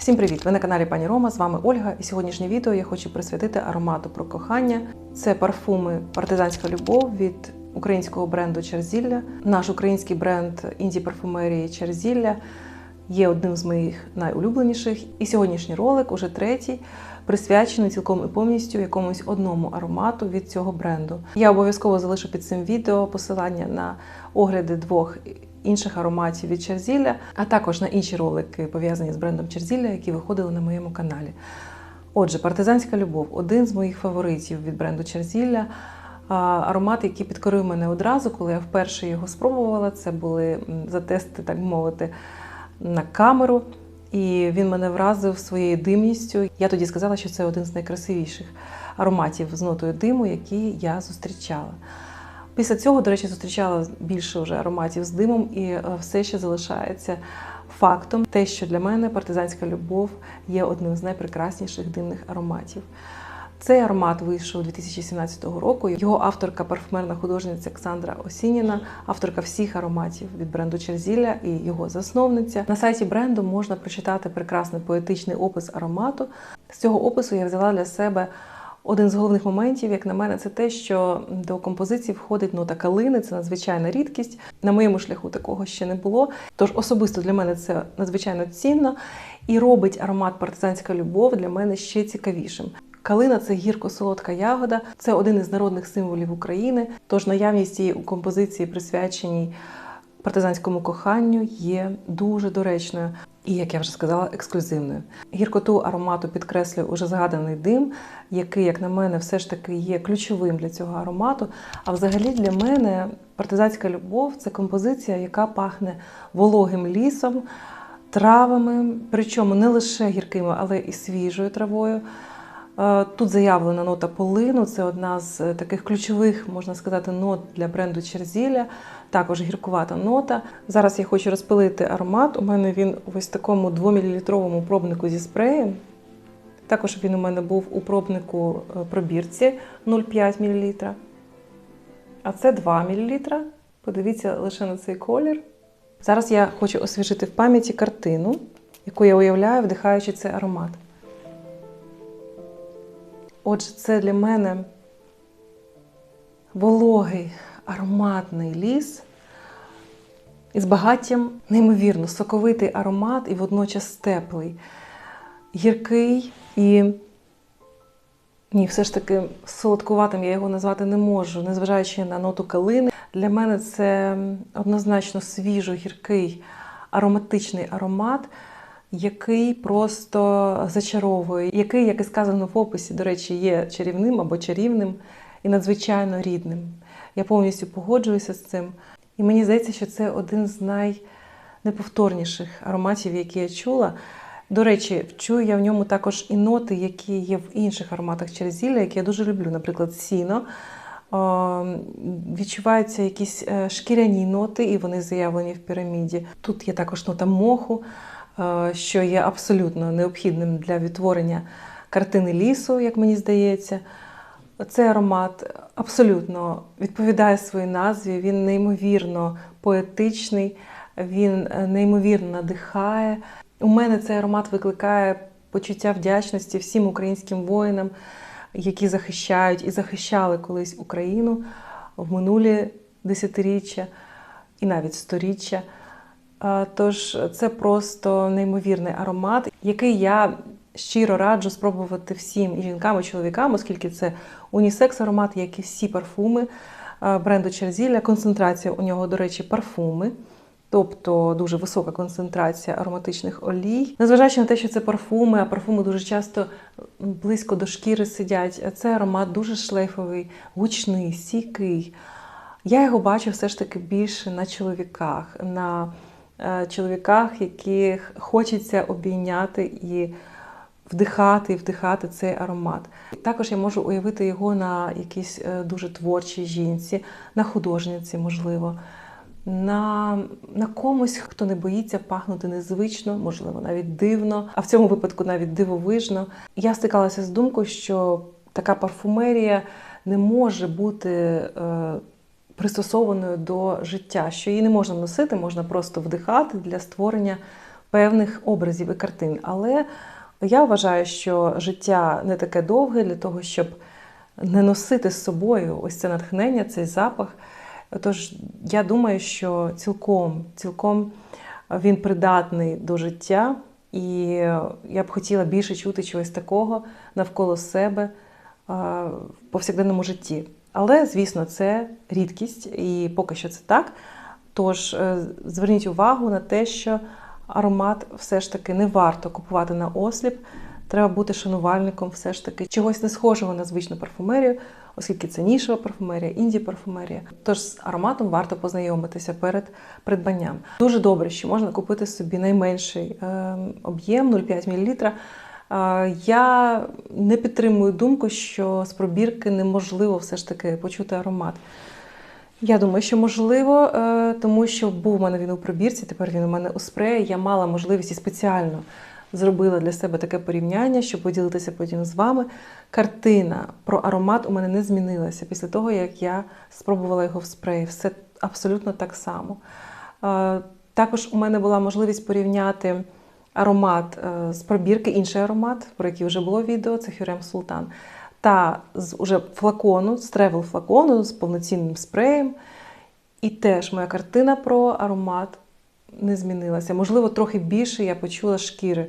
Всім привіт! Ви на каналі Пані Рома. З вами Ольга. І сьогоднішнє відео я хочу присвятити аромату про кохання. Це парфуми Партизанська любов від українського бренду Черзілля. Наш український бренд інді парфумерії Черзілля є одним з моїх найулюбленіших. І сьогоднішній ролик, уже третій, присвячений цілком і повністю якомусь одному аромату від цього бренду. Я обов'язково залишу під цим відео посилання на огляди двох інших ароматів від Черзілля, а також на інші ролики, пов'язані з брендом Черзілля, які виходили на моєму каналі. Отже, партизанська любов один з моїх фаворитів від бренду Черзілля. Аромат, який підкорив мене одразу, коли я вперше його спробувала. Це були затести, так мовити, на камеру. І він мене вразив своєю димністю. Я тоді сказала, що це один з найкрасивіших ароматів з нотою диму, які я зустрічала. Після цього, до речі, зустрічала більше вже ароматів з димом, і е, все ще залишається фактом, те, що для мене партизанська любов є одним з найпрекрасніших димних ароматів. Цей аромат вийшов 2017 року. Його авторка, парфумерна художниця Олександра Осініна, авторка всіх ароматів від бренду Черзілля і його засновниця. На сайті бренду можна прочитати прекрасний поетичний опис аромату. З цього опису я взяла для себе один з головних моментів, як на мене, це те, що до композиції входить нота калини, це надзвичайна рідкість. На моєму шляху такого ще не було. Тож особисто для мене це надзвичайно цінно і робить аромат партизанська любов для мене ще цікавішим. Калина це гірко-солодка ягода, це один із народних символів України. Тож наявність її у композиції, присвяченій партизанському коханню, є дуже доречною і, як я вже сказала, ексклюзивною. Гіркоту аромату підкреслює уже згаданий дим, який, як на мене, все ж таки є ключовим для цього аромату. А взагалі для мене партизанська любов це композиція, яка пахне вологим лісом, травами, причому не лише гіркими, але і свіжою травою. Е, Тут заявлена нота полину, це одна з таких ключових, можна сказати, нот для бренду Черзілля. Також гіркувата нота. Зараз я хочу розпилити аромат. У мене він в ось такому 2-мл пробнику зі спреєм. Також він у мене був у пробнику е, пробірці 0,5 мл. А це 2 мл. Подивіться лише на цей колір. Зараз я хочу освіжити в пам'яті картину, яку я уявляю, вдихаючи цей аромат. Отже, це для мене вологий, ароматний ліс із багаттям, неймовірно, соковитий аромат і водночас теплий, гіркий і. Ні, все ж таки солодкуватим я його назвати не можу, незважаючи на ноту калини. Для мене це однозначно свіжо, гіркий, ароматичний аромат, який просто зачаровує, який, як і сказано в описі, до речі, є чарівним або чарівним і надзвичайно рідним. Я повністю погоджуюся з цим. І мені здається, що це один з найнеповторніших ароматів, які я чула. До речі, чую я в ньому також і ноти, які є в інших ароматах черзілля, які я дуже люблю, наприклад, сіно. Е, Відчуваються якісь е, шкіряні ноти, і вони заявлені в піраміді. Тут є також нота моху, що є абсолютно необхідним для відтворення картини лісу, як мені здається. Цей аромат абсолютно відповідає своїй назві, він неймовірно поетичний, він неймовірно надихає. У мене цей аромат викликає почуття вдячності всім українським воїнам, які захищають і захищали колись Україну в минулі десятиріччя і навіть сторіччя. Тож це просто неймовірний аромат, який я щиро раджу спробувати всім і жінкам, і чоловікам, оскільки це унісекс аромат, як і всі парфуми бренду Черзілля. Концентрація у нього, до речі, парфуми. Тобто дуже висока концентрація ароматичних олій. Незважаючи на те, що це парфуми, а парфуми дуже часто близько до шкіри сидять. Це аромат дуже шлейфовий, гучний, стійкий. Я його бачу все ж таки більше на чоловіках, на чоловіках, яких хочеться обійняти і вдихати і вдихати цей аромат. Також я можу уявити його на якійсь е, дуже творчій жінці, на художниці, можливо на на комусь, хто не боїться пахнути незвично, можливо, навіть дивно, а в цьому випадку навіть дивовижно. Я стикалася з думкою, що така парфумерія не може бути е, пристосованою до життя, що її не можна носити, можна просто вдихати для створення певних образів і картин. Але я вважаю, що життя не таке довге для того, щоб не носити з собою ось це натхнення, цей запах. Тож я думаю, що цілком, цілком він придатний до життя, і я б хотіла більше чути чогось такого навколо себе в повсякденному житті. Але, звісно, це рідкість, і поки що це так. Тож е, зверніть увагу на те, що аромат все ж таки не варто купувати на осліп. Треба бути шанувальником все ж таки чогось не схожого на звичну парфумерію, оскільки це нішова парфумерія, інді-парфумерія. Тож з ароматом варто познайомитися перед придбанням. Дуже добре, що можна купити собі найменший е, об'єм 0,5 мл. Я не підтримую думку, що з пробірки неможливо все ж таки почути аромат. Я думаю, що можливо, е, тому що був у мене він у пробірці, тепер він у мене у спреї. Я мала можливість і спеціально зробила для себе таке порівняння, щоб поділитися потім з вами. Картина про аромат у мене не змінилася після того, як я спробувала його в спреї. Все абсолютно так само. Е, також у мене була можливість порівняти аромат е, з пробірки, інший аромат, про який вже було відео, це Хюрем Султан. Та з уже флакону, з тревел флакону з повноцінним спреєм. І теж моя картина про аромат не змінилася. Можливо, трохи більше я почула шкіри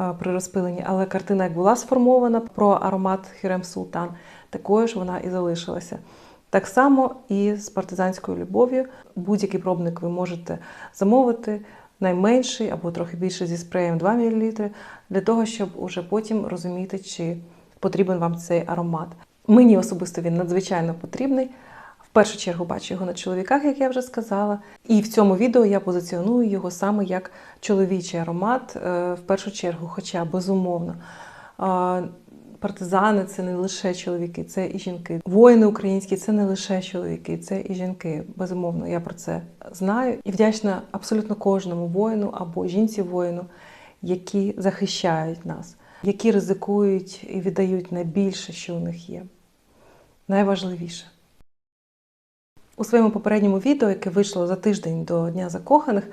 е, при розпиленні, але картина, як була сформована про аромат Хірем Султан, такою ж вона і залишилася. Так само і з партизанською любов'ю. Будь-який пробник ви можете замовити найменший або трохи більше зі спреєм 2 мл, для того, щоб уже потім розуміти, чи потрібен вам цей аромат. Мені особисто він надзвичайно потрібний. В першу чергу бачу його на чоловіках, як я вже сказала. І в цьому відео я позиціоную його саме як чоловічий аромат, е, в першу чергу, хоча безумовно. Партизани це не лише чоловіки, це і жінки. Воїни українські це не лише чоловіки, це і жінки. Безумовно, я про це знаю і вдячна абсолютно кожному воїну або жінці воїну, які захищають нас, які ризикують і віддають найбільше, що у них є. Найважливіше. У своєму попередньому відео, яке вийшло за тиждень до Дня Закоханих,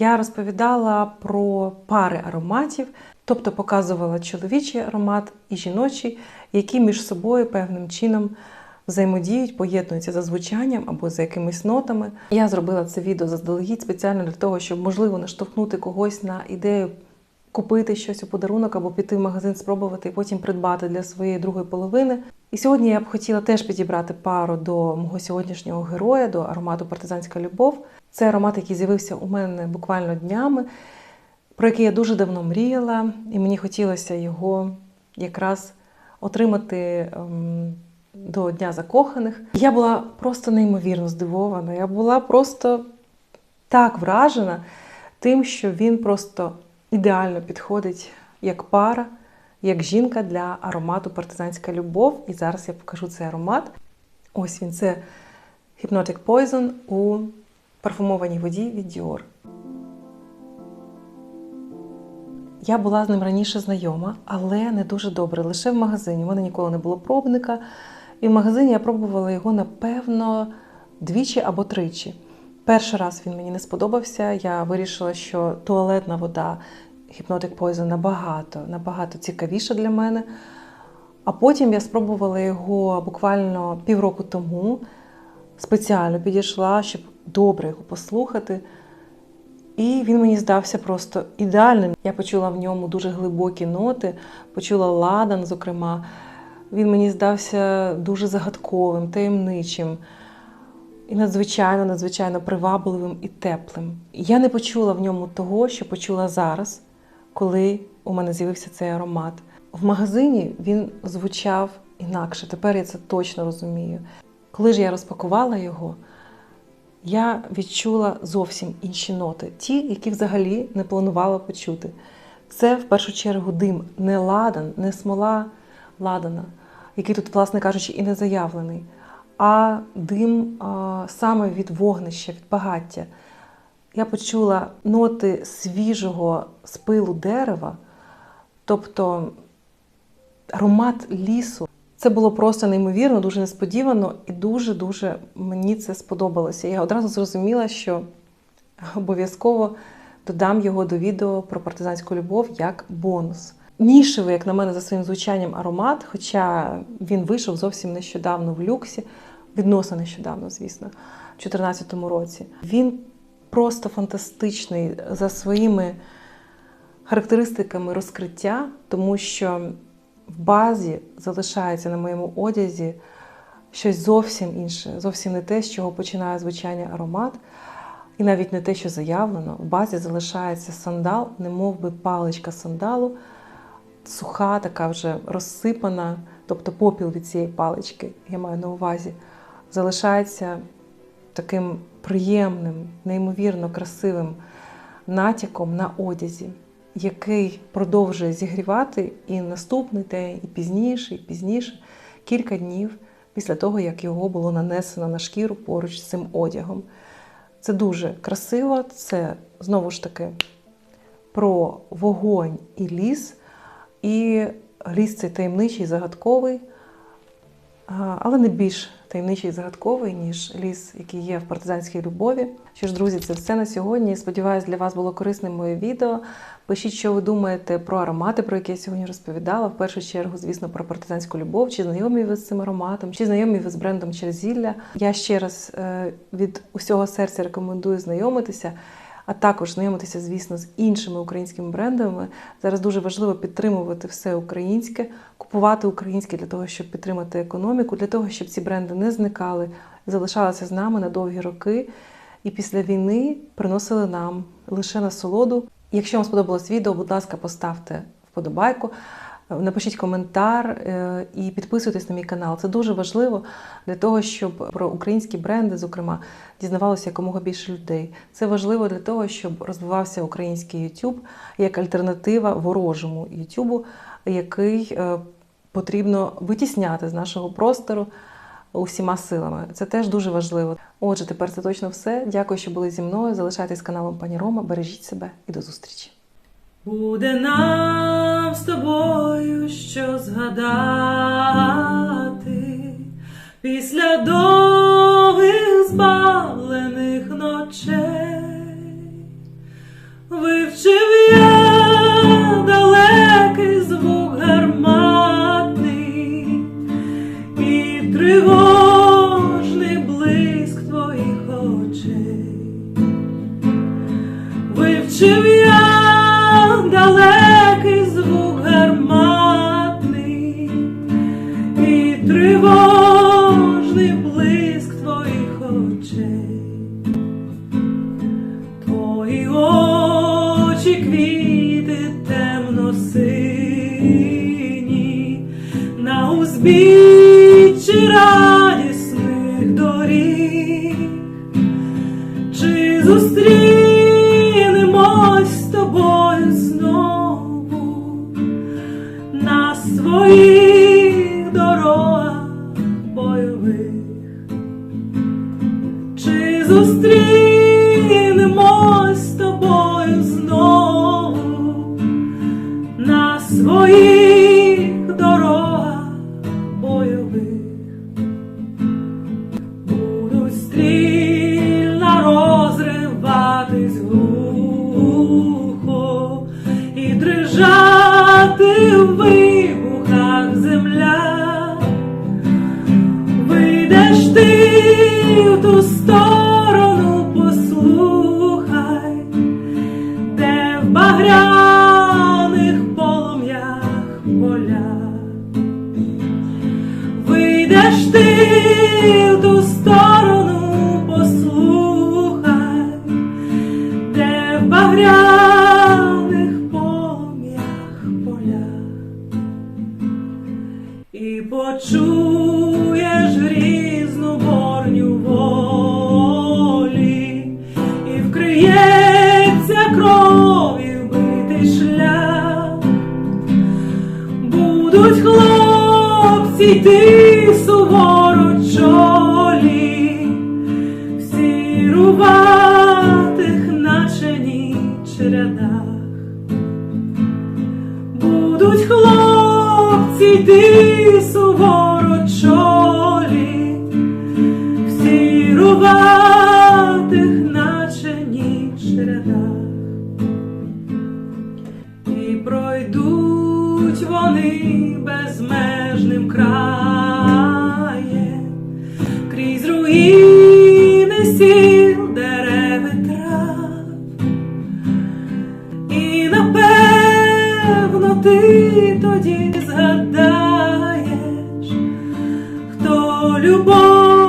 я розповідала про пари ароматів, тобто показувала чоловічий аромат і жіночий, які між собою певним чином взаємодіють, поєднуються за звучанням або за якимись нотами. Я зробила це відео заздалегідь спеціально для того, щоб можливо наштовхнути когось на ідею. Купити щось у подарунок або піти в магазин, спробувати і потім придбати для своєї другої половини. І сьогодні я б хотіла теж підібрати пару до мого сьогоднішнього героя, до аромату Партизанська любов. Це аромат, який з'явився у мене буквально днями, про який я дуже давно мріяла, і мені хотілося його якраз отримати ем, до Дня закоханих. Я була просто неймовірно здивована. Я була просто так вражена тим, що він просто ідеально підходить як пара як жінка для аромату партизанська любов. І зараз я покажу цей аромат. Ось він це Hypnotic Poison у парфумованій воді від Dior. Я була з ним раніше знайома, але не дуже добре. Лише в магазині. У мене ніколи не було пробника. І в магазині я пробувала його, напевно, двічі або тричі. Перший раз він мені не сподобався. Я вирішила, що туалетна вода Hypnotic Poison набагато, набагато цікавіше для мене. А потім я спробувала його буквально півроку тому, спеціально підійшла, щоб добре його послухати. І він мені здався просто ідеальним. Я почула в ньому дуже глибокі ноти, почула ладан, зокрема. Він мені здався дуже загадковим, таємничим і надзвичайно, надзвичайно привабливим і теплим. Я не почула в ньому того, що почула зараз коли у мене з'явився цей аромат. В магазині він звучав інакше. Тепер я це точно розумію. Коли ж я розпакувала його, я відчула зовсім інші ноти, ті, які взагалі не планувала почути. Це в першу чергу дим, не ладан, не смола ладана, який тут, власне кажучи, і не заявлений, а дим а, саме від вогнища, від багаття я почула ноти свіжого спилу дерева, тобто аромат лісу. Це було просто неймовірно, дуже несподівано і дуже-дуже мені це сподобалося. Я одразу зрозуміла, що обов'язково додам його до відео про партизанську любов як бонус. Нішевий, як на мене, за своїм звучанням аромат, хоча він вийшов зовсім нещодавно в люксі, відносно нещодавно, звісно, в 2014 році. Він просто фантастичний за своїми характеристиками розкриття, тому що в базі залишається на моєму одязі щось зовсім інше, зовсім не те, з чого починає звучання аромат. І навіть не те, що заявлено, в базі залишається сандал, не би паличка сандалу, суха, така вже розсипана, тобто попіл від цієї палички, я маю на увазі, залишається таким приємним, неймовірно красивим натяком на одязі, який продовжує зігрівати і наступний день, і пізніше, і пізніше, кілька днів після того, як його було нанесено на шкіру поруч з цим одягом. Це дуже красиво, це знову ж таки про вогонь і ліс. І ліс цей таємничий, загадковий, але не більш таємничий і загадковий, ніж ліс, який є в партизанській любові. Що ж, друзі, це все на сьогодні. Сподіваюсь, для вас було корисним моє відео. Пишіть, що ви думаєте про аромати, про які я сьогодні розповідала. В першу чергу, звісно, про партизанську любов, чи знайомі ви з цим ароматом, чи знайомі ви з брендом Черзілля. Я ще раз е, від усього серця рекомендую знайомитися. А також знайомитися, звісно, з іншими українськими брендами. Зараз дуже важливо підтримувати все українське, купувати українське для того, щоб підтримати економіку, для того, щоб ці бренди не зникали, залишалися з нами на довгі роки. І після війни приносили нам лише насолоду. Якщо вам сподобалось відео, будь ласка, поставте вподобайку. Напишіть коментар е, і підписуйтесь на мій канал. Це дуже важливо для того, щоб про українські бренди, зокрема, дізнавалося якомога більше людей. Це важливо для того, щоб розвивався український YouTube як альтернатива ворожому YouTube, який е, потрібно витісняти з нашого простору усіма силами. Це теж дуже важливо. Отже, тепер це точно все. Дякую, що були зі мною. Залишайтесь каналом Пані Рома. Бережіть себе і до зустрічі. Буде нам з тобою що згадати почуєш грізну борню волі, і вкриється кров'ю битий шлях будуть хлопці йти суворо чолі, всі руватих, наче ніч рядах. Будуть хлопці йти ти суворо чолі, всі рубатих, наче ніч рядах, і пройдуть вони безмежним краєм крізь руїни сіл дерев і трав, і напевно ти тоді згадаєш любов